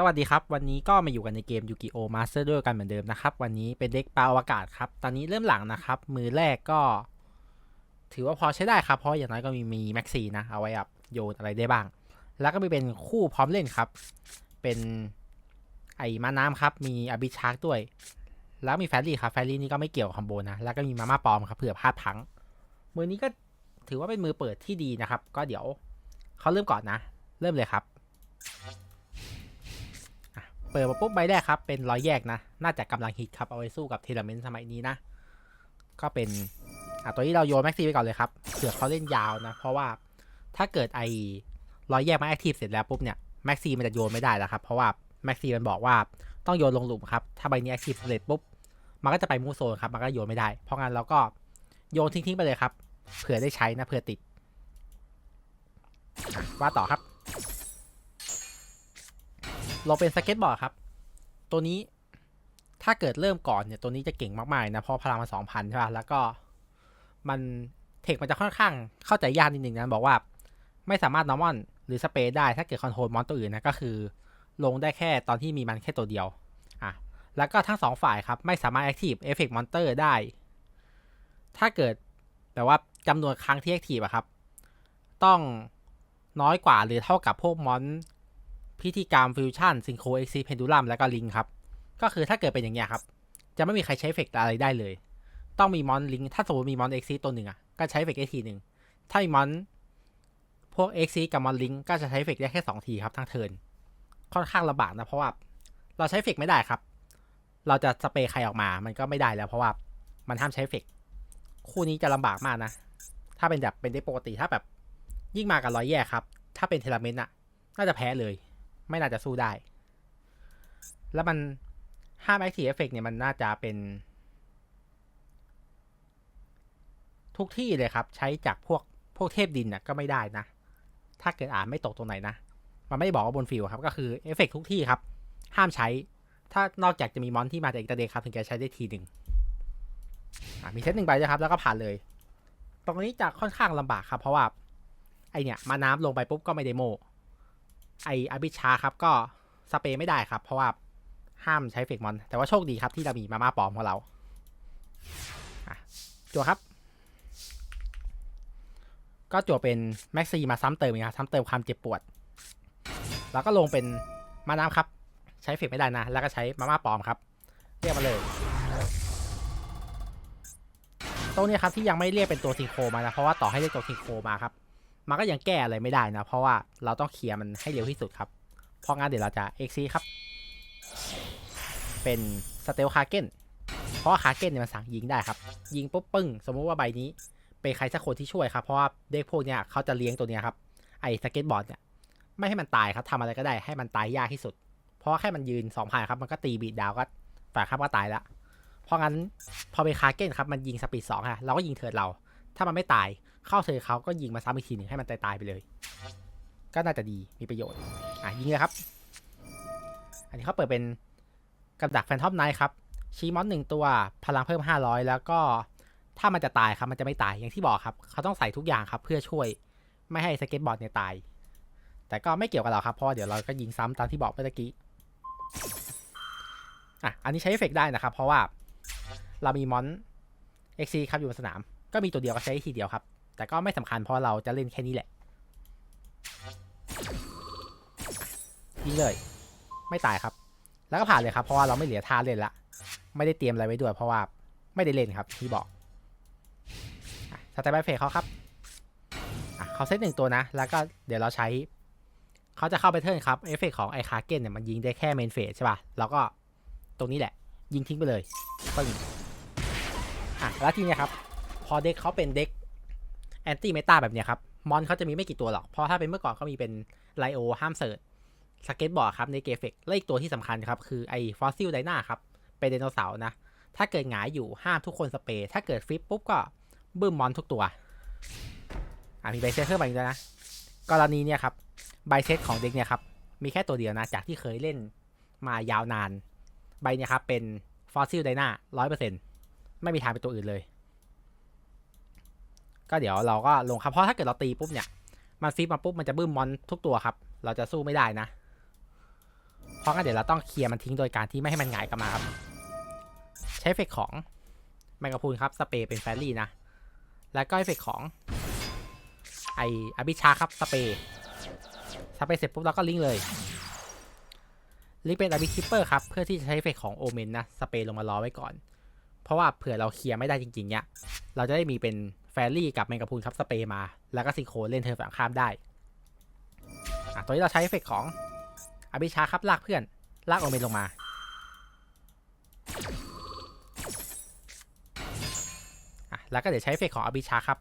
สวัสดีครับ วันนี้ก็มาอยู่กันในเกมยูกิโอมาสเตอร์ด้วยกันเหมือนเดิมนะครับ วันนี้เป็นเด็กปลาอวกาศครับ ตอนนี้เริ่มหลังนะครับ มือแรกก็ ถือว่าพอใช้ได้ครับ เพราะอย่างน้อยก็มีมีแม็กซีนะ เอาไว้แบบโยนอะไรได้บ้าง แล้วก็มีเป็นคู่พร้อมเล่นครับ เป็นไอ้มาน้ำครับ มีอบิชาร์กด้วย แล้วมีแฟรี่ครับ แฟรี่นี่ก็ไม่เกี่ยวกับคอมโบนะ แล้วก็มีมาม่าปอมครับเผื่อพลาดพลัง มือนี้ก็ถือว่าเป็นมือเปิดที่ดีนะครับ ก็เดี๋ยวเขาเริ่มก่อนนะ เริ่มเลยครับ เปิดมาปุ๊บใบแรกครับ เป็นร้อยแยกนะ น่าจะกำลังฮิตครับ เอาไว้สู้กับเทเลเมนต์สมัยนี้นะ ก็เป็นอะตัวนี้เราโยนแม็กซี่ไปก่อนเลยครับเผื่อเขาเล่นยาวนะ เพราะว่าถ้าเกิดไอ้ร้อยแยกมาแอคทีฟเสร็จแล้วปุ๊บเนี่ยแม็กซี่มันจะโยนไม่ได้แล้วครับ เพราะว่าแม็กซี่มันบอกว่าต้องโยนลงหลุมครับ ถ้าใบนี้แอคทีฟเสร็จปุ๊บ มันก็จะไปมูโซนครับ มันก็โยนไม่ได้ เพราะงั้นเราก็โยนทิ้งๆไปเลยครับ เผื่อได้ใช้นะ เผื่อติด ว่าต่อครับ เราเป็นสเก็ตบอร์ดครับ ตัวนี้ถ้าเกิดเริ่มก่อนเนี่ยตัวนี้จะเก่งมากๆนะเพราะพลังมันสองพันใช่ป่ะแล้วก็มันเทคมันจะค่อนข้างเข้าใจยากนิดนึงนะบอกว่า ไม่สามารถนอร์มอนหรือสเปรย์ได้ถ้าเกิดคอนโทรลมอนตัวอื่นนะก็คือ ลงได้แค่ตอนที่มีมันแค่ตัวเดียวอะแล้วก็ทั้งสองฝ่ายครับไม่สามารถแอคทีฟเอฟเฟกต์มอนเตอร์ได้ ถ้าเกิดแบบว่าจำนวนครั้งที่แอคทีฟอะครับ ต้องน้อยกว่าหรือเท่ากับพวกมอน พิธีกรรมฟิวชั่นซิงโครเอ็กซีเพนดูลัมแล้วก็ลิงครับ ก็คือถ้าเกิดเป็นอย่างเงี้ยครับ จะไม่มีใครใช้เฟกอะไรได้เลย ต้องมีมอนลิงถ้าสมมติมีมอนเอ็กซีตัวหนึ่งอะก็ใช้เฟกได้ทีหนึ่งถ้ามีมอนพวกเอ็กซีกับมอนลิงก็จะใช้เฟกได้แค่สองทีครับทั้งเทิร์นค่อนข้างลำบากนะเพราะว่าเราใช้เฟกไม่ได้ครับ เราจะสเปรย์ใครออกมา มันก็ไม่ได้แล้วเพราะว่ามันห้ามใช้เฟกคู่นี้จะลำบากมากนะ ถ้าเป็นแบบเป็นได้ปกติถ้าแบบยิ่งมากับร้อยแย่ครับ ถ้าเป็นเทเลเมนต์อะน่าจะแพ้เลย ไม่น่าจะสู้ได้ แล้วมันห้าม Active Effect เนี่ยมันน่าจะเป็น ทุกที่เลยครับ ใช้จากพวกพวกเทพดินน่ะก็ไม่ได้นะ ถ้าเกิดอ่านไม่ตกตรงไหนนะ มันไม่ได้บอกว่าบนฟิลครับ ก็คือเอฟเฟกทุกที่ครับ ห้ามใช้ ถ้านอกจากจะมีมอนที่มาจากอีกตาเดครับ ถึงจะใช้ได้ทีหนึ่งมีเซตหนึ่งใบนะครับ แล้วก็ผ่านเลย ตรงนี้จะค่อนข้างลำบากครับ เพราะว่าไอเนี่ย มาน้ำลงไปปุ๊บก็ไม่เดโม ไออาบิชาครับก็สเปรย์ไม่ได้ครับ เพราะว่าห้ามใช้เฟกมอน แต่ว่าโชคดีครับที่เรามีมาม่าปลอมของเราจั่วครับ ก็จั่วเป็นแม็กซีมาซ้ำเติมอีกครับซ้ำเติมความเจ็บปวด แล้วก็ลงเป็นมาน้ำครับ ใช้เฟกไม่ได้นะ แล้วก็ใช้มาม่าปลอมครับ เรียกมาเลยตรงนี้ครับที่ยังไม่เรียกเป็นตัวซิงโครมานะเพราะว่าต่อให้เรียกตัวซิงโครมาครับ มันก็ยังแก้อะไรไม่ได้นะ เพราะว่าเราต้องเคลียร์มันให้เร็วที่สุดครับ เพราะงั้นเดี๋ยวเราจะ x อครับ เป็นสเตลคาเกนเพราะว่าคาเกนเนี่ยมันสั่งยิงได้ครับ ยิงปุ๊บปึ้ง สมมุติว่าใบนี้เป็นใครสักคนที่ช่วยครับ เพราะว่าเด็กพวกเนี้ยเขาจะเลี้ยงตัวเนี้ยครับ ไอ้สเก็ตบอร์ดเนี่ยไม่ให้มันตายครับทำอะไรก็ได้ให้มันตายยากที่สุด เพราะแค่มันยืนสองพันครับ มันก็ตีบีดดาวก็ฝ่ายครับก็ตายละเพราะงั้นพอเป็นคาเกนครับมันยิงสปีดสองค่ะเราก็ยิงเถิดเรา ถ้ามันไม่ตาย เข้าเธอเขาก็ยิงมาซ้ำอีกทีหนึ่งให้มันตายๆไปเลย ก็น่าจะดีมีประโยชน์ อะยิงเลยครับ อันนี้เขาเปิดเป็นกับดักแฟนทอมไนท์ครับชีมอนหนึ่งตัวพลังเพิ่ม 500 แล้วก็ถ้ามันจะตายครับมันจะไม่ตายอย่างที่บอกครับ เขาต้องใส่ทุกอย่างครับเพื่อช่วยไม่ให้สเก็ตบอร์ดเนี่ยตาย แต่ก็ไม่เกี่ยวกับเราครับเพราะเดี๋ยวเราก็ยิงซ้ำตามที่บอกเมื่อกี้อะอันนี้ใช้เอฟเฟกได้นะครับ เพราะว่าเรามีมอนเอ็กซีครับอยู่บนสนาม ก็มีตัวเดียวก็ใช้ทีเดียวครับ แต่ก็ไม่สำคัญเพราะเราจะเล่นแค่นี้แหละยิงเลย ไม่ตายครับ แล้วก็ผ่านเลยครับ เพราะว่าเราไม่เหลือท่าเล่นละ ไม่ได้เตรียมอะไรไว้ด้วยเพราะว่าไม่ได้เล่นครับที่บอกสแตนบเฟสเขาครับเขาเซตหนึ่งตัวนะ แล้วก็เดี๋ยวเราใช้ เขาจะเข้าไปเทิร์นครับ เอฟเฟกของไอคาเกนเนี่ยมันยิงได้แค่เมนเฟสใช่ป่ะ แล้วก็ตรงนี้แหละ ยิงทิ้งไปเลยปึ้งอะแล้วทีเนี้ยครับ พอเด็กเขาเป็นเด็ก แอนตี้เมตาแบบเนี้ยครับมอนเขาจะมีไม่กี่ตัวหรอก เพราะถ้าเป็นเมื่อก่อนเขามีเป็นไลโอห้ามเสิร์ชสเก็ตบอร์ดครับในเกฟเฟกและอีกตัวที่สำคัญครับคือไอ้ฟอสซิลไดนาครับเป็นไดโนเสาร์นะ ถ้าเกิดหงายอยู่ห้ามทุกคนสเปรย์ถ้าเกิดฟลิปปุ๊บก็บึ้มมอนทุกตัว อะมีใบเซตเพิ่มมาอีกแล้วนะ กรณีเนี่ยครับใบเซตของเด็กเนี่ยครับมีแค่ตัวเดียวนะ จากที่เคยเล่นมายาวนาน ใบเนี่ยครับเป็นฟอสซิลไดนาร้อยเปอร์เซ็นต์ไม่มีทางเป็นตัวอื่นเลย ก็เดี๋ยวเราก็ลงครับ เพราะถ้าเกิดเราตีปุ๊บเนี่ย มันฟิปมาปุ๊บมันจะบึ้มมอนทุกตัวครับ เราจะสู้ไม่ได้นะ เพราะงั้นเดี๋ยวเราต้องเคลียร์มันทิ้งโดยการที่ไม่ให้มันหงายกลับมาครับ ใช้เฟกของแมงกะพรุนครับ สเปรย์เป็นแฟรี่นะ แล้วก็เอฟเฟกของ ไออบิชาครับ สเปรย์สเปรย์เสร็จปุ๊บเราก็ลิงเลยลิงเป็นอบิคิปเปอร์ครับ เพื่อที่จะใช้เฟเฟกของโอเมนนะ สเปรย์ลงมารอไว้ก่อน เพราะว่าเผื่อเราเคลียร์ไม่ได้จริงๆเนี่ย เราจะได้มีเป็น แฟรี่กับแมงกะพรุนครับสเปย์มา แล้วก็ซิโคเล่นเธอฝั่งข้ามได้อะตัวนี้เราใช้เอฟเฟกของอบิชาครับลากเพื่อน ลากโอเมนลงมาอะแล้วก็เดี๋ยวใช้เอฟเฟกของอบิชาครับ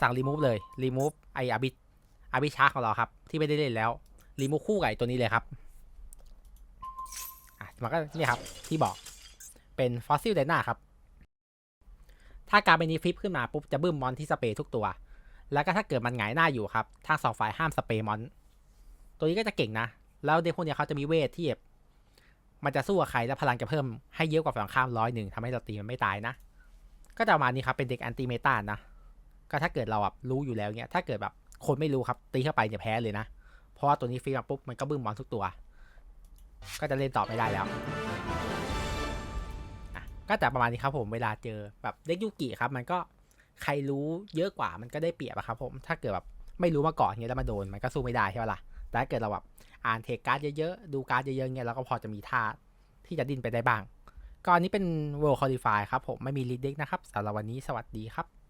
สั่งรีมูฟเลยรีมูฟไออบิอบิชาของเราครับ ที่ไม่ได้เล่นแล้วรีมูฟคู่กับไอ้ตัวนี้เลยครับอะมันก็นี่ครับที่บอกเป็นฟอสซิลไดนาครับ ถ้าการเป็นนี้ฟลิปขึ้นมาปุ๊บจะบึ้มมอนที่สเปรย์ทุกตัว แล้วก็ถ้าเกิดมันหงายหน้าอยู่ครับทางสองฝ่ายห้ามสเปรย์มอน ตัวนี้ก็จะเก่งนะ แล้วเด็กพวกเนี้ยเขาจะมีเวทที่แบบมันจะสู้กับใครแล้วพลังจะเพิ่มให้เยอะกว่าฝั่งข้ามร้อยหนึ่งทำให้เราตีมันไม่ตายนะ ก็จะมานี้ครับเป็นเด็กแอนติเมตานะ ก็ถ้าเกิดเราแบบรู้อยู่แล้วเนี่ยถ้าเกิดแบบคนไม่รู้ครับตีเข้าไปเนี่ยแพ้เลยนะ เพราะว่าตัวนี้ฟรีมาปุ๊บมันก็บึ้มบอลทุกตัว ก็จะเล่นต่อไม่ได้แล้ว ก็จะประมาณนี้ครับผมเวลาเจอแบบเด็กยุกิครับ มันก็ใครรู้เยอะกว่ามันก็ได้เปรียบอะครับผมถ้าเกิดแบบไม่รู้มาก่อนเงี้ยแล้วมาโดนมันก็สู้ไม่ได้ใช่ไหมล่ะแต่ถ้าเกิดเราแบบอ่านเทคการ์ดเยอะๆดูการ์ดเยอะๆเงี้ยเราก็พอจะมีท่าที่จะดิ้นไปได้บ้างก็อันนี้เป็น World Qualify ครับผมไม่มีลีดเด็กนะครับสำหรับวันนี้สวัสดีครับ